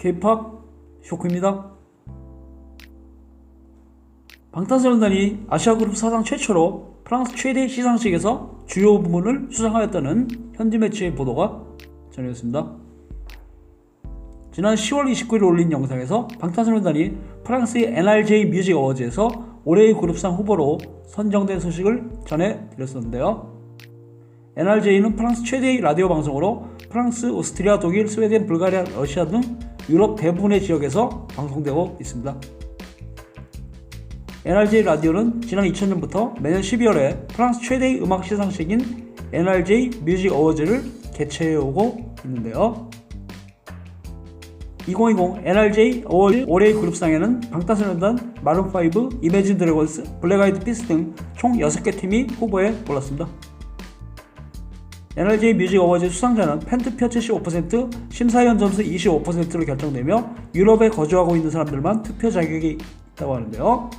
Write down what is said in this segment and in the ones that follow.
K-팝 쇼크입니다. 방탄소년단이 아시아그룹 사상 최초로 프랑스 최대 시상식에서 주요 부문을 수상하였다는 현지 매체의 보도가 전해졌습니다. 지난 10월 29일 올린 영상에서 방탄소년단이 프랑스의 NRJ 뮤직 어워즈에서 올해의 그룹상 후보로 선정된 소식을 전해드렸었는데요. NRJ는 프랑스 최대의 라디오 방송으로 프랑스, 오스트리아, 독일, 스웨덴, 불가리아, 러시아 등 유럽 대부분의 지역에서 방송되고 있습니다. NRJ 라디오는 지난 2000년부터 매년 12월에 프랑스 최대의 음악 시상식인 NRJ 뮤직 어워즈를 개최해오고 있는데요. 2020 NRJ 어워즈 올해의 그룹상에는 방탄소년단, 마룬5, 이매진 드래곤스, 블랙 아이드 피스 등 총 6개 팀이 후보에 올랐습니다. NRJ 뮤직 어워즈 수상자는 팬투표 75%, 심사위원 점수 25%로 결정되며 유럽에 거주하고 있는 사람들만 투표 자격이 있다고 하는데요.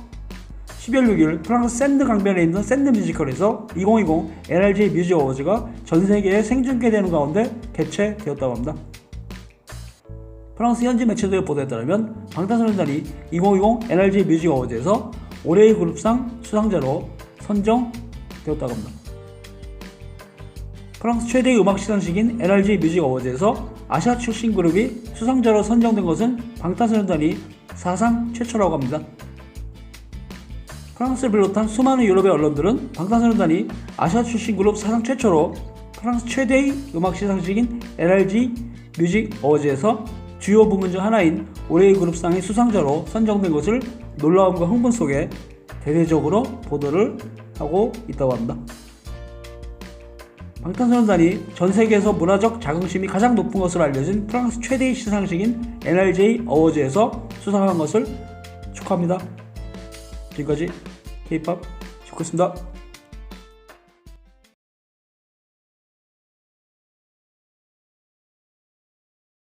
12월 6일 프랑스 샌드 강변에 있는 샌드 뮤지컬에서 2020 NRJ 뮤직 어워즈가 전 세계에 생중계되는 가운데 개최되었다고 합니다. 프랑스 현지 매체들의 보도에 따르면 방탄소년단이 2020 NRJ 뮤직 어워즈에서 올해의 그룹상 수상자로 선정되었다고 합니다. 프랑스 최대의 음악 시상식인 NRJ 뮤직 어워즈에서 아시아 출신 그룹이 수상자로 선정된 것은 방탄소년단이 사상 최초라고 합니다. 프랑스를 비롯한 수많은 유럽의 언론들은 방탄소년단이 아시아 출신 그룹 사상 최초로 프랑스 최대의 음악 시상식인 NRG 뮤직 어워즈에서 주요 부문 중 하나인 올해의 그룹상의 수상자로 선정된 것을 놀라움과 흥분 속에 대대적으로 보도를 하고 있다고 합니다. 방탄소년단이 전 세계에서 문화적 자긍심이 가장 높은 것으로 알려진 프랑스 최대의 시상식인 NRJ 어워즈에서 수상한 것을 축하합니다. 지금까지 K-팝 쇼크였습니다.